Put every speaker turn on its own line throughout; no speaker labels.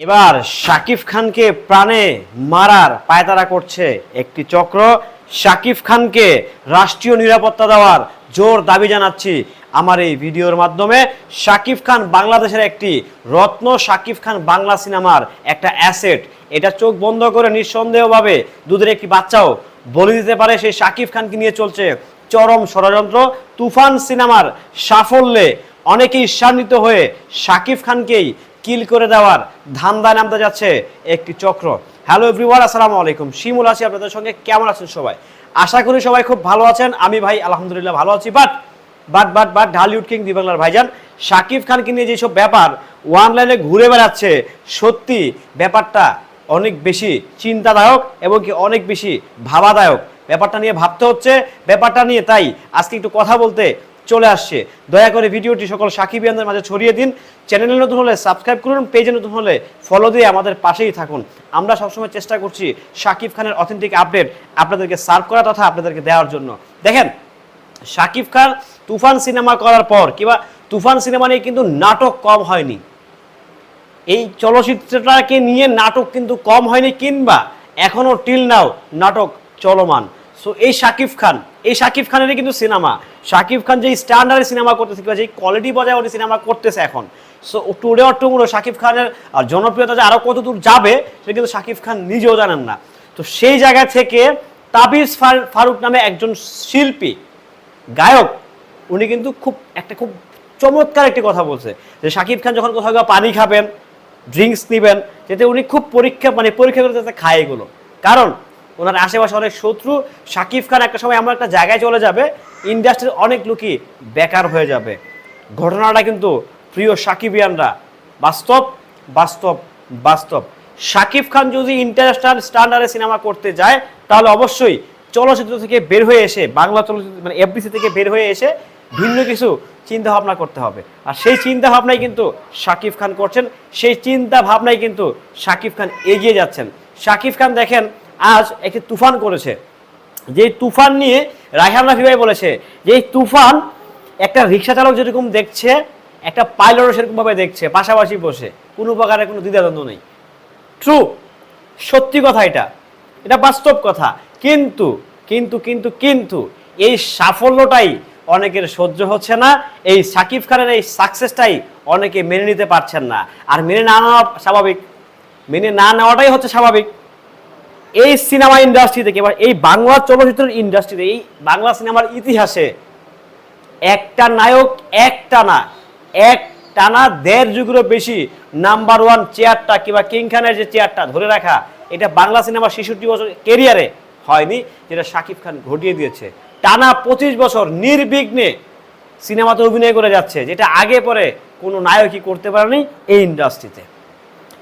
এবার শাকিব খানকে প্রাণে মারার পায়তারা করছে একটি চক্র। শাকিব খানকে রাষ্ট্রীয় নিরাপত্তা দেওয়ার জোর দাবি জানাচ্ছি আমার এই ভিডিওর মাধ্যমে। শাকিব খান বাংলাদেশের একটি রত্ন, শাকিব খান বাংলা সিনেমার একটা অ্যাসেট। এটা চোখ বন্ধ করে নিঃসন্দেহভাবে দুধের একটি বাচ্চাও বলে দিতে পারে সেই শাকিব খানকে নিয়ে চলছে চরম ষড়যন্ত্র। তুফান সিনেমার সাফল্যে অনেকেই ঈর্ষান্বিত হয়ে শাকিব খানকেই কিল করে দেওয়ার ধান্দায় নামতে যাচ্ছে একটি চক্র। হ্যালো এভরিওয়ান আসসালামু আলাইকুম। শিমুল আছি আপনাদের সঙ্গে। কেমন আছেন সবাই? আশা করি সবাই খুব ভালো আছেন। আমি ভাই আলহামদুলিল্লাহ ভালো আছি but but but but Dhallywood king দিবাংলার ভাইজান শাকিব খানকে নিয়ে যেসব ব্যাপার ওয়ান লাইনে ঘুরে বেড়াচ্ছে, সত্যি ব্যাপারটা অনেক বেশি চিন্তাদায়ক এবং কি অনেক বেশি ভাবাদায়ক। ব্যাপারটা নিয়ে ভাবতে হচ্ছে। ব্যাপারটা নিয়ে তাই আজকে একটু কথা বলতে চলে আসছে। দয়া করে ভিডিওটি সকল সাকিবিয়ানদের মাঝে ছড়িয়ে দিন। চ্যানেলে নতুন হলে সাবস্ক্রাইব করুন, পেজে নতুন হলে ফলো দিয়ে আমাদের পাশেই থাকুন। আমরা সবসময় চেষ্টা করছি শাকিব খানের অথেন্টিক আপডেট আপনাদেরকে সার্ভ করা তথা আপনাদেরকে দেওয়ার জন্য। দেখেন শাকিব খান তুফান সিনেমা করার পর কিংবা তুফান সিনেমা নিয়ে কিন্তু নাটক কম হয়নি। এই চলচ্চিত্রটাকে নিয়ে নাটক কিন্তু কম হয়নি, কিংবা এখনও টিল নাও নাটক চলমান। সো এই শাকিব খান এই শাকিব খানেরই কিন্তু সিনেমা। শাকিব খান যে স্ট্যান্ডার্ডের সিনেমা করতেছে কিংবা যে কোয়ালিটি বজায় উনি সিনেমা করতেছে এখন। So today or tomorrow Shakib খানের আহ, জনপ্রিয়তা যে আরও কত দূর যাবে সেটা কিন্তু শাকিব খান নিজেও জানেন না। তো সেই জায়গা থেকে তাবিজ ফার- ফারুক নামে একজন শিল্পী গায়ক উনি কিন্তু খুব একটা খুব চমৎকার একটি কথা বলছে। যে শাকিব খান যখন কোথাও পানি খাবেন ড্রিঙ্কস নেবেন যাতে উনি খুব পরীক্ষা মানে পরীক্ষা করে যাতে খায় এগুলো। কারণ ওনার আশেপাশে অনেক শত্রু। শাকিব খান একটা সময় এমন একটা জায়গায় চলে যাবে ইন্ডাস্ট্রির অনেক লোকই বেকার হয়ে যাবে। ঘটনাটা কিন্তু প্রিয় সাকিবিয়ানরা। বাস্তব বাস্তব বাস্তব। শাকিব খান যদি ইন্টারন্যাশনাল স্ট্যান্ডার্ডে সিনেমা করতে যায়, তাহলে অবশ্যই চলচ্চিত্র থেকে বের হয়ে এসে, বাংলা চলচ্চিত্র মানে এফডিসি থেকে বের হয়ে এসে ভিন্ন কিছু চিন্তা ভাবনা করতে হবে। আর সেই চিন্তা ভাবনাই কিন্তু শাকিব খান করছেন। সেই চিন্তা ভাবনাই কিন্তু শাকিব খান এগিয়ে যাচ্ছেন। শাকিব খান দেখেন আজ একটি তুফান করেছে। যে তুফান নিয়ে রায়হান রাফি ভাই বলেছে যে এই তুফান একটা রিক্সা চালক যেরকম দেখছে, একটা পাইলটও সেরকমভাবে দেখছে, পাশাপাশি বসে। কোনো প্রকারের কোনো দ্বিধাদ্বন্দ্ব নেই। ট্রু সত্যি কথা এটা। এটা বাস্তব কথা। কিন্তু কিন্তু কিন্তু কিন্তু এই সাফল্যটাই অনেকের সহ্য হচ্ছে না, এই সাকিব খানের এই সাকসেসটাই অনেকে মেনে নিতে পারছেন না। আর মেনে না নেওয়া স্বাভাবিক। মেনে না নেওয়াটাই হচ্ছে স্বাভাবিক। এই সিনেমা ইন্ডাস্ট্রি থেকে এবার এই বাংলা চলচ্চিত্রের ইন্ডাস্ট্রিতে, এই বাংলা সিনেমার ইতিহাসে একটা নায়ক, একটা না এক টানা দেড় যুগেরও বেশি নাম্বার ওয়ান চেয়ারটা কিংবা কিং খানের যে চেয়ারটা ধরে রাখা, এটা বাংলা সিনেমা ছেষট্টি বছর কেরিয়ারে হয়নি, যেটা শাকিব খান ঘটিয়ে দিয়েছে। টানা পঁচিশ বছর নির্বিঘ্নে সিনেমাতে অভিনয় করে যাচ্ছে, যেটা আগে পরে কোনো নায়কই করতে পারেনি এই ইন্ডাস্ট্রিতে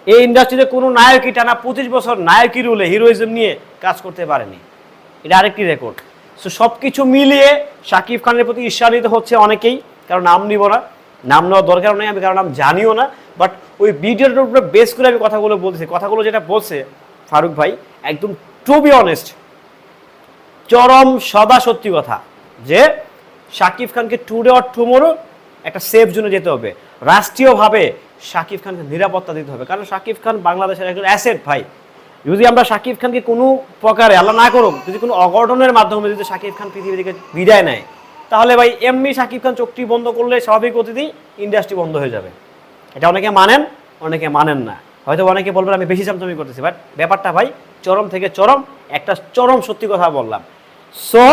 এই ইন্ডাস্ট্রিতে কোনো নায়কই টানা পঁচিশ বছর নায়কই রুলে হিরোইজম নিয়ে কাজ করতে পারেনি। এটা আরেকটি রেকর্ড সো সব কিছু মিলিয়ে শাকিব খানের প্রতি ঈর্ষান্বিত হচ্ছে অনেকেই, কারণ নাম নিব না, নাম নেওয়ার দরকার নেই, আমি কারণ নাম জানিও না বাট ওই ভিডিওটার উপরে বেস করে আমি কথাগুলো বলছি কথাগুলো যেটা বলছে ফারুক ভাই, একদম টু বি অনেস্ট চরম সদা সত্যি কথা যে শাকিব খানকে টুডে অর টুমোরো একটা সেফ জোনে যেতে হবে। রাষ্ট্রীয়ভাবে শাকিব খানকে নিরাপত্তা দিতে হবে। কারণ শাকিব খান বাংলাদেশের একজন অ্যাসেট ভাই। যদি আমরা শাকিব খানকে কোনো প্রকারে আল্লাহ না করুক, যদি কোনো অঘটনের মাধ্যমে যদি শাকিব খান পৃথিবী থেকে বিদায় নেয়, তাহলে ভাই এমনি শাকিব খান চোখটি বন্ধ করলে স্বাভাবিক অতিথি ইন্ডাস্ট্রি বন্ধ হয়ে যাবে। এটা অনেকে মানেন অনেকে মানেন না। হয়তো অনেকে বলবেন, আমি বেশি চামচামি করতেছি। বাট ব্যাপারটা ভাই, চরম থেকে চরম, একটা চরম সত্যি কথা বললাম। সো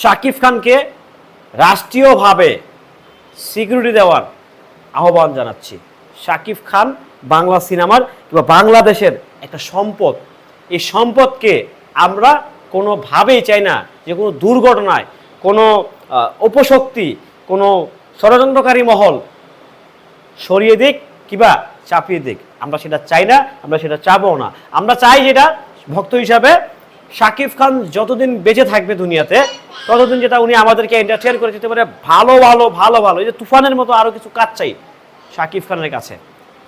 শাকিব খানকে রাষ্ট্রীয়ভাবে সিকিউরিটি দেওয়ার আহ্বান জানাচ্ছি। শাকিব খান বাংলা সিনেমার কিংবা বাংলাদেশের একটা সম্পদ। এই সম্পদকে আমরা কোনোভাবেই চাই না যে কোনো দুর্ঘটনায় কোনো আহ, অপশক্তি কোনো ষড়যন্ত্রকারী মহল সরিয়ে দিক কিবা চাপিয়ে দিক। আমরা সেটা চাই না আমরা সেটা চাবো না। আমরা চাই যেটা ভক্ত হিসাবে শাকিব খান যতদিন বেঁচে থাকবে দুনিয়াতে, ততদিন যেটা উনি আমাদেরকে এন্টারটেন করে যেতে পারে, ভালো ভালো ভালো ভালো। এই যে তুফানের মতো আরও কিছু কাজ চাই শাকিব খানের কাছে।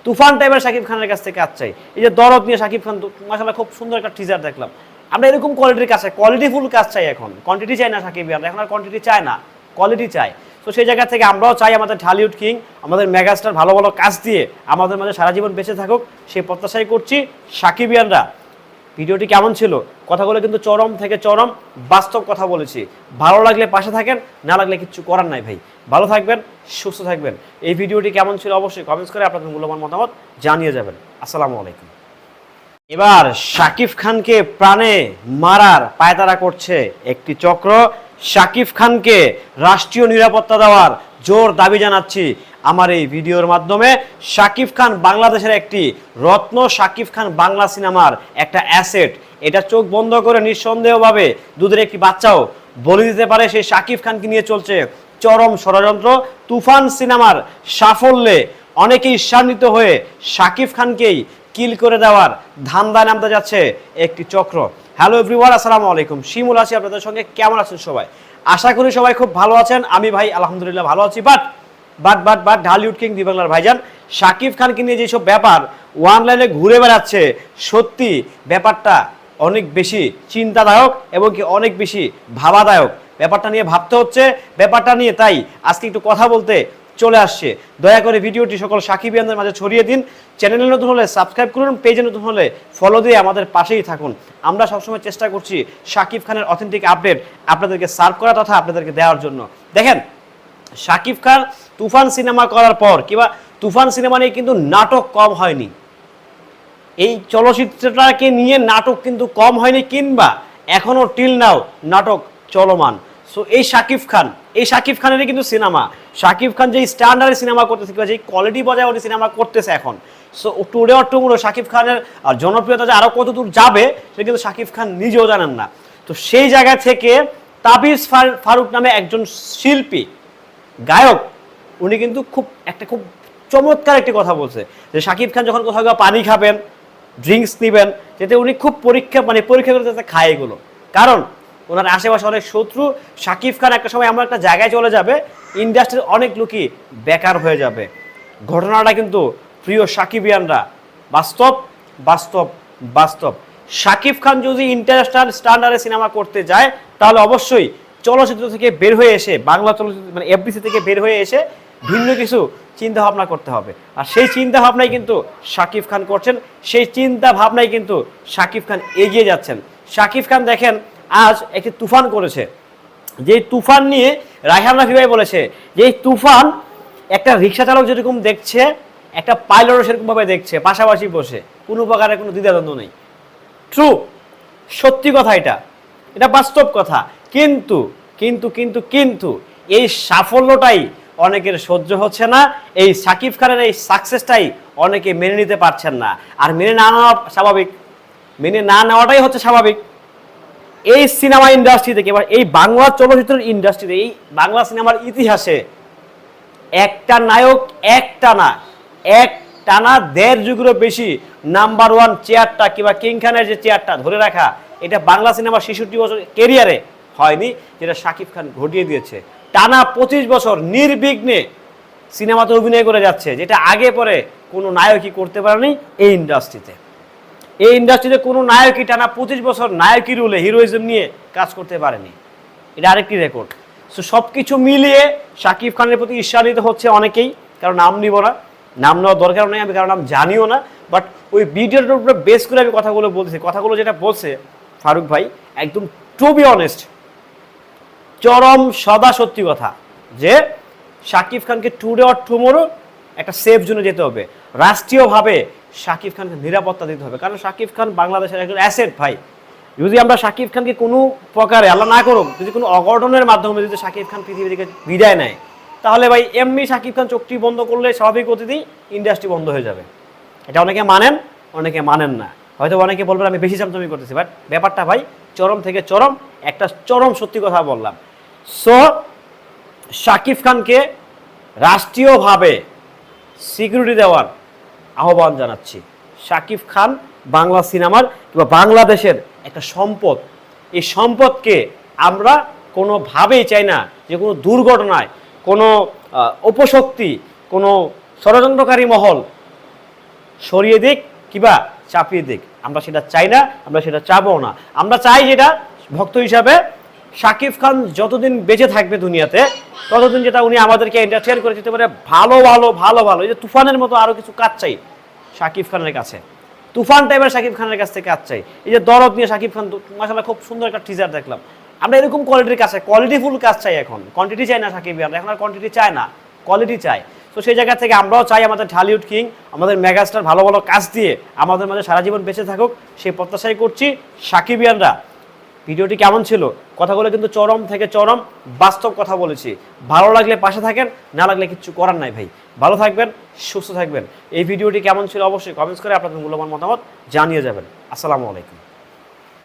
তুফান টাইপের শাকিব খানের কাছ থেকে কাজ চাই। এই যে দরদ নিয়ে শাকিব খান মাসাল্লাহ খুব সুন্দর একটা টিজার দেখলাম। আমরা এরকম কোয়ালিটির কাজ চাই কোয়ালিটিফুল কাজ চাই এখন। কোয়ান্টিটি চাই না শাকিব খান এখন আর কোয়ান্টিটি চায় না কোয়ালিটি চাই তো সেই জায়গা থেকে আমরাও চাই আমাদের ঢালিউড কিং আমাদের মেগাস্টার ভালো ভালো কাজ দিয়ে আমাদের মাঝে সারা জীবন বেঁচে থাকুক। সেই প্রত্যাশাই করছি সাকিবিয়ানরা ভিডিওটি কেমন ছিল? কথাগুলো কিন্তু চরম থেকে চরম বাস্তব কথা বলেছি। ভালো লাগলে পাশে থাকেন, না লাগলে কিচ্ছু করার নাই ভাই। ভালো থাকবেন, সুস্থ থাকবেন। এই ভিডিওটি কেমন ছিল অবশ্যই কমেন্টস করে আপনাদের মূল্যবান মতামত জানিয়ে যাবেন। আসসালামু আলাইকুম। এবার শাকিব খানকে প্রাণে মারার পায়তারা করছে একটি চক্র। শাকিব খানকে রাষ্ট্রীয় নিরাপত্তা দেওয়ার জোর দাবি জানাচ্ছি আমার এই ভিডিওর মাধ্যমে শাকিব খান বাংলাদেশের একটি রত্ন শাকিব খান বাংলা সিনেমার একটা অ্যাসেট। এটা চোখ বন্ধ করে নিঃসন্দেহভাবে দুধের একটি বাচ্চাও বলে দিতে পারে সেই শাকিব খানকে নিয়ে চলছে চরম ষড়যন্ত্র। তুফান সিনেমার সাফল্যে অনেকেই ঈর্ষান্বিত হয়ে শাকিব খানকেই কিল করে দেওয়ার ধান্দা নামতে যাচ্ছে একটি চক্র। হ্যালো এভরিওয়ান, আসসালামু আলাইকুম। শিমুল আছি আপনাদের সঙ্গে। কেমন আছেন সবাই? আশা করি সবাই খুব ভালো আছেন। আমি ভাই আলহামদুলিল্লাহ ভালো আছি, but but but but, Dhallywood king the বাংলার ভাইজান। শাকিব খানকে নিয়ে যেসব ব্যাপার ওয়ান লাইনে ঘুরে বেড়াচ্ছে, সত্যি ব্যাপারটা অনেক বেশি চিন্তাদায়ক এবং কি অনেক বেশি ভাবাদায়ক। ব্যাপারটা নিয়ে ভাবতে হচ্ছে, ব্যাপারটা নিয়ে তাই আজকে একটু কথা বলতে চলে আসছে। দয়া করে ভিডিওটি সকল সাকিব সাকিবিয়ানদের মাঝে ছড়িয়ে দিন। চ্যানেলে নতুন হলে সাবস্ক্রাইব করুন, পেজে নতুন হলে ফলো দিয়ে আমাদের পাশেই থাকুন। আমরা সবসময় চেষ্টা করছি সাকিব খানের অথেন্টিক আপডেট আপনাদেরকে সার্ভ করা তথা আপনাদেরকে দেওয়ার জন্য। দেখেন শাকিব খান তুফান সিনেমা করার পর, কিংবা তুফান সিনেমা নিয়ে কিন্তু নাটক কম হয়নি। এই চলচ্চিত্রটাকে নিয়ে নাটক কিন্তু কম হয়নি, কিংবা এখনও টিল নাও নাটক চলমান। সো এই শাকিব খান, এই শাকিব খানেরই কিন্তু সিনেমা। শাকিব খান যে স্ট্যান্ডার্ডের সিনেমা করতেছে, কিংবা যে কোয়ালিটি বজায় উনি সিনেমা করতেছে এখন। So today or tomorrow Shakib খানের জনপ্রিয়তা যে আরও কত দূর যাবে, সেটা কিন্তু শাকিব খান নিজেও জানেন না। তো সেই জায়গা থেকে তাবিজ ফারুক নামে একজন শিল্পী গায়ক, উনি কিন্তু খুব একটা খুব চমৎকার একটি কথা বলছে। যে শাকিব খান যখন কোথাও পানি খাবেন ড্রিঙ্কস নেবেন যাতে উনি খুব পরীক্ষা মানে পরীক্ষা করে যাতে খায় এগুলো। কারণ ওনার আশেপাশে অনেক শত্রু, শাকিব খান একটা সময় এমন একটা জায়গায় চলে যাবে ইন্ডাস্ট্রির অনেক লোকই বেকার হয়ে যাবে। ঘটনাটা কিন্তু প্রিয় সাকিবিয়ানরা বাস্তব বাস্তব বাস্তব। শাকিব খান যদি ইন্টারন্যাশনাল স্ট্যান্ডার্ডে সিনেমা করতে যায়, তাহলে অবশ্যই চলচ্চিত্র থেকে বের হয়ে এসে, বাংলা চলচ্চিত্র মানে এফবিসি থেকে বের হয়ে এসে ভিন্ন কিছু চিন্তা ভাবনা করতে হবে। আর সেই চিন্তা ভাবনাই কিন্তু শাকিব খান করছেন। সেই চিন্তা ভাবনাই কিন্তু শাকিব খান এগিয়ে যাচ্ছেন। শাকিব খান দেখেন, আজ একটি তুফান করেছে। যে তুফান নিয়ে রায়হান রাফি ভাই বলেছে যে এই তুফান একটা রিক্সা চালক যেরকম দেখছে, একটা পাইলটও সেরকমভাবে দেখছে, পাশাপাশি বসে, কোনো প্রকারের কোনো দ্বিধাদ্বন্দ্ব নেই। ট্রু সত্যি কথা এটা। এটা বাস্তব কথা। কিন্তু কিন্তু কিন্তু কিন্তু এই সাফল্যটাই অনেকের সহ্য হচ্ছে না, এই সাকিব খানের এই সাকসেসটাই অনেকে মেনে নিতে পারছেন না। আর মেনে না নেওয়া স্বাভাবিক। মেনে না নেওয়াটাই হচ্ছে স্বাভাবিক। এই সিনেমা ইন্ডাস্ট্রি থেকে এবার এই বাংলা চলচ্চিত্রের ইন্ডাস্ট্রিতে, এই বাংলা সিনেমার ইতিহাসে একটা নায়ক, একটা না এক টানা দেড় যুগেরও বেশি নাম্বার ওয়ান চেয়ারটা কিংবা কিং খানের যে চেয়ারটা ধরে রাখা, এটা বাংলা সিনেমার ছেষট্টি বছর কেরিয়ারে হয়নি, যেটা শাকিব খান ঘটিয়ে দিয়েছে। টানা পঁচিশ বছর নির্বিঘ্নে সিনেমাতে অভিনয় করে যাচ্ছে, যেটা আগে পরে কোনো নায়কই করতে পারেনি এই ইন্ডাস্ট্রিতে এই ইন্ডাস্ট্রিতে কোনো নায়কই টানা পঁচিশ বছর নায়কই রুলে হিরোইজম নিয়ে কাজ করতে পারেনি। এটা আরেকটি রেকর্ড সো সব কিছু মিলিয়ে শাকিব খানের প্রতি ঈর্ষান্বিত হচ্ছে অনেকেই, কারণ নাম নিব না, নাম নেওয়ার দরকার নেই, আমি কারণ নাম জানিও না বাট ওই ভিডিওটার উপরে বেস করে আমি কথাগুলো বলছি কথাগুলো যেটা বলছে ফারুক ভাই, একদম টু বি অনেস্ট চরম সদা সত্যি কথা যে শাকিব খানকে টুডে অর টুমোরো একটা সেফ জোনে যেতে হবে। রাষ্ট্রীয়ভাবে শাকিব খানকে নিরাপত্তা দিতে হবে। কারণ শাকিব খান বাংলাদেশের একজন অ্যাসেট ভাই। যদি আমরা শাকিব খানকে কোনো প্রকারে, আল্লাহ না করুক, যদি কোনো অঘটনের মাধ্যমে যদি শাকিব খান পৃথিবী থেকে বিদায় নেয়, তাহলে ভাই এমনি শাকিব খান চোখটি বন্ধ করলে স্বাভাবিক অতিথি ইন্ডাস্ট্রি বন্ধ হয়ে যাবে। এটা অনেকে মানেন অনেকে মানেন না। হয়তো অনেকে বলবেন, আমি বেশি চামচামি করতেছি বাট ব্যাপারটা ভাই চরম থেকে চরম, একটা চরম সত্যি কথা বললাম। সো শাকিব খানকে রাষ্ট্রীয়ভাবে সিকিউরিটি দেওয়ার আহ্বান জানাচ্ছি। শাকিব খান বাংলা সিনেমার কিংবা বাংলাদেশের একটা সম্পদ। এই সম্পদকে আমরা কোনোভাবেই চাই না যে কোনো দুর্ঘটনায় কোনো আহ, অপশক্তি কোনো ষড়যন্ত্রকারী মহল সরিয়ে দিক কিবা চাপিয়ে দিক। আমরা সেটা চাই না আমরা সেটা চাবো না। আমরা চাই যেটা ভক্ত হিসাবে শাকিব খান যতদিন বেঁচে থাকবে দুনিয়াতে, ততদিন যেটা উনি আমাদেরকে এন্টারটেন করে যেতে পারে, ভালো ভালো ভালো ভালো। এই যে তুফানের মতো আরও কিছু কাজ চাই শাকিব খানের কাছে। তুফান টাইপের শাকিব খানের কাছ থেকে কাজ চাই। এই যে দরদ নিয়ে শাকিব খান মাসাল্লাহ খুব সুন্দর একটা টিজার দেখলাম। আমরা এরকম কোয়ালিটির কাজ চাই কোয়ালিটিফুল কাজ চাই এখন। কোয়ান্টিটি চাই না খান এখন আর কোয়ান্টিটি চায় না কোয়ালিটি চাই তো সেই জায়গা থেকে আমরাও চাই আমাদের ঢালিউড কিং আমাদের মেগাস্টার ভালো ভালো কাজ দিয়ে আমাদের মাঝে সারা জীবন বেঁচে থাকুক। সেই প্রত্যাশাই করছি সাকিবিয়ানরা ভিডিওটি কেমন ছিল? কথাগুলো কিন্তু চরম থেকে চরম বাস্তব কথা বলেছি। ভালো লাগলে পাশে থাকেন, না লাগলে কিছু করার নাই ভাই। ভালো থাকবেন, সুস্থ থাকবেন। এই ভিডিওটি কেমন ছিল অবশ্যই কমেন্টস করে আপনাদের মূল্যবান মতামত জানিয়ে যাবেন। আসসালামু আলাইকুম।